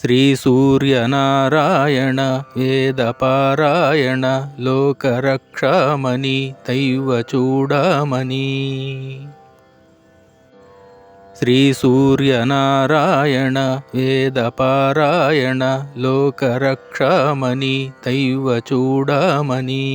శ్రీసూర్యనారాయణ వేదపారాయణ లోకరక్షామణి దైవ చూడమణి. శ్రీసూర్యనారాయణ వేదపారాయణ లోకరక్షామణి దైవ చూడమణి.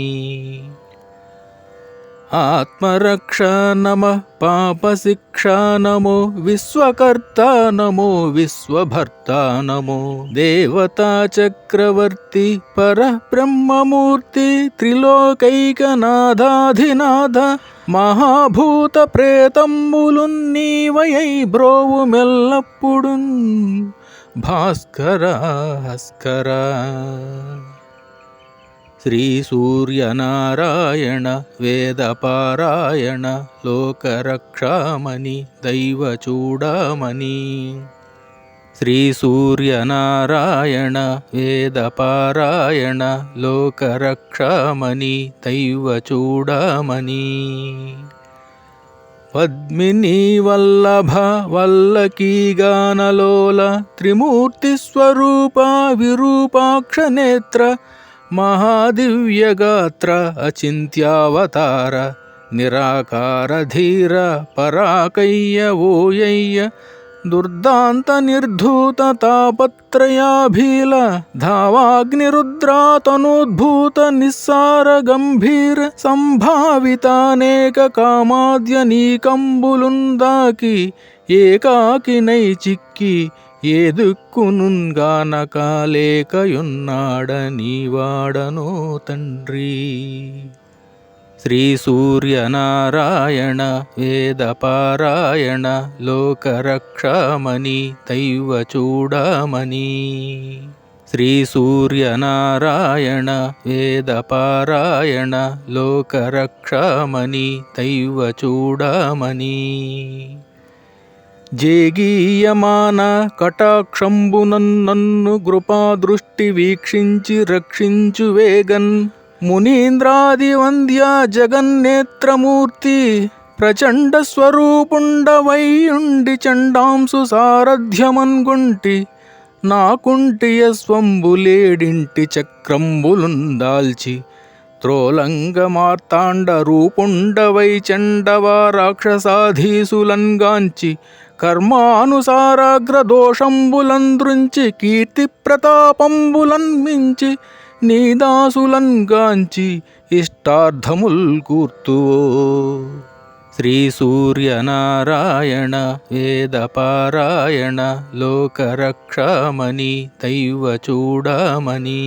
ఆత్మరక్ష నమ పాపశిక్ష నమో విశ్వకర్త నమో విశ్వభర్త నమో. దేవతా చక్రవర్తి పర బ్రహ్మమూర్తి త్రిలోకైకనాథాధినాథ మహాభూత ప్రేతంబులున్నీవయై నీవయై బ్రోవు మెల్లప్పుడున్. భాస్కర హస్కరా శ్రీసూర్యనారాయణ వేదపారాయణ లోకరక్షామణి దైవ చూడమణి శ్రీసూర్యనారాయణ వేదపారాయణ లోకరక్షామణి దైవ చూడమణి పద్మిని వల్లభ వల్లకీగానలోల త్రిమూర్తి స్వరూప విరూపాక్ష నేత్ర మహాదివ్యగాత్ర అచింత్యావతార నిరాకార ధీర పరాకయ్య ఓయయ్య దుర్దాంత నిర్ధూత తాపత్రయాభీల ధావాగ్నిరుద్రాతనోద్భూత నిస్సార గంభీర సంభావితానేక కామాద్య నీకంబులుందాకి ఏకాకినై చిక్కి ఏ దిక్కునుగానకాలేకయున్నాడని వాడనో తండ్రి. శ్రీసూర్యనారాయణ వేదపారాయణ లోకరక్షామణి దైవ చూడమణి శ్రీసూర్యనారాయణ వేదపారాయణ లోకరక్షామణి దైవ చూడమణి జేగీయమాన కటాక్షంబునన్నన్ను కృపాదృష్టి వీక్షించి రక్షించు వేగన్. మునీంద్రాది వంద్య జగన్నేత్రమూర్తి ప్రచండ స్వరూపుండవైయుండి చండాంసు సారథ్యమన్గుంటి నాకుంటియ స్వంబులేడింటి చక్రంబులుందాల్చి త్రోలంగ మార్తాండ రూపుండవై చండవా రాక్షసాధీసులంగాంచి కర్మానుసారాగ్రదోషంబులందృంచి కీర్తి ప్రతాపంబులన్ మించి నీదాసులంగాంచి ఇష్టార్థముల్ కూర్తువో శ్రీ సూర్యనారాయణ వేదపారాయణ లోకరక్షామణి దైవ చూడమణి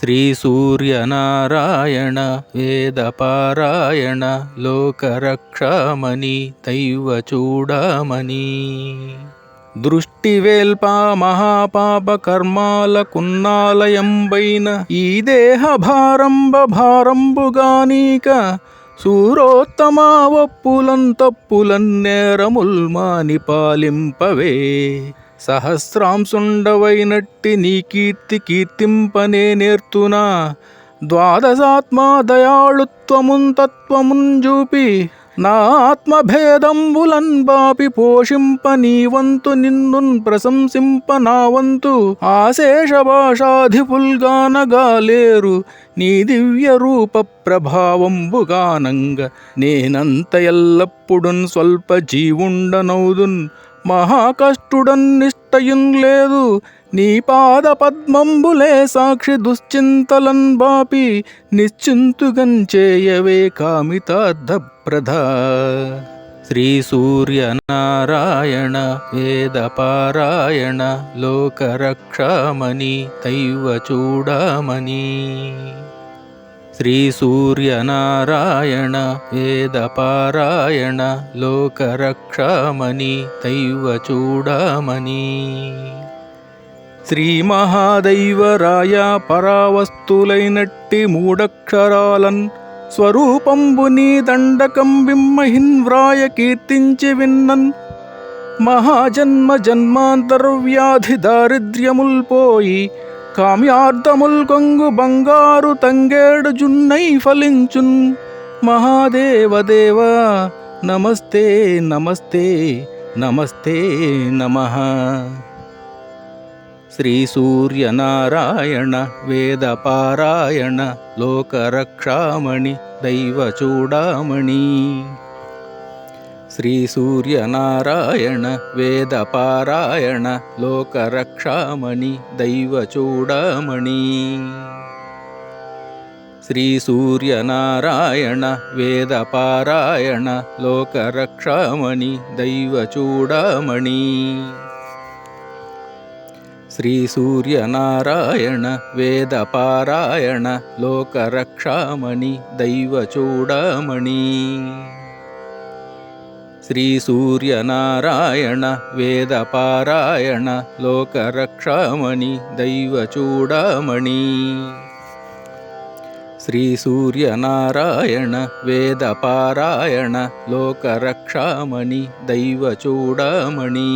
శ్రీసూర్యనారాయణ వేదపారాయణ లోకరక్షామణి దైవ చూడమణి దృష్టివేల్ప మహాపాప కర్మాలకున్నాలయంబైన ఈ దేహ భారంబ భారంబుగానీక సూరోత్తమా ఒప్పులం తప్పులన్ పాలింపవే సహస్రాంశుండవైనట్టి నీ కీర్తి కీర్తింపనే నేర్తునా. ద్వాదశాత్మా దయాళుత్వమున్ తత్వమున్ చూపి నా ఆత్మభేదంబులన్ బాపి పోషింప నీవంతు నిన్నున్ ప్రశంసింప నావంతు ఆశేష భాషాధిపుల్గానగాలేరు నీ దివ్య రూప ప్రభావంబుగానంగ. నేనంత ఎల్లప్పుడున్ స్వల్ప జీవుండనౌదున్ మహాకష్టుడన్ నిష్టయున్ లేదు నీ పాద పద్మంబులే సాక్షి దుశ్చింతలన్ బాపి. నిశ్చింతుగన్ చేయవే కామితార్థప్రద శ్రీసూర్యనారాయణ వేదపారాయణ లోకరక్షామణి దైవ చూడమణి శ్రీసూర్యనారాయణ వేదపారాయణ లోకరక్షామణి దైవ చూడమణి. శ్రీ మహాదైవరాయ పరావస్తులైనట్టి మూడక్షరాలన్ స్వరూపంబుని దండకం బిమ్మహిన్ వ్రాయ కీర్తించి విన్నన్ మహాజన్మ జన్మాంతర్వ్యాధి దారిద్ర్యముల్పోయి పోయి కామ్యార్థముల్ కొంగు బంగారు తంగేడు జున్నై ఫలించున్. మహాదేవదేవా నమస్తే నమస్తే నమస్తే నమ. శ్రీ సూర్యనారాయణ వేదపారాయణ లోకరక్షామణి దైవ చూడామణి. శ్రీ సూర్యనారాయణ వేదపారాయణ లోకరక్షామణి దైవచూడామణి శ్రీ సూర్యనారాయణ వేదపారాయణ లోకరక్షామణి దైవచూడామణి శ్రీ సూర్యనారాయణ వేదపారాయణ లోకరక్షామణి దైవచూడామణి శ్రీ సూర్యనారాయణ వేదపారాయణ లోకరక్షామణి దైవచూడామణి. శ్రీ సూర్యనారాయణ వేదపారాయణ లోకరక్షామణి దైవచూడామణి.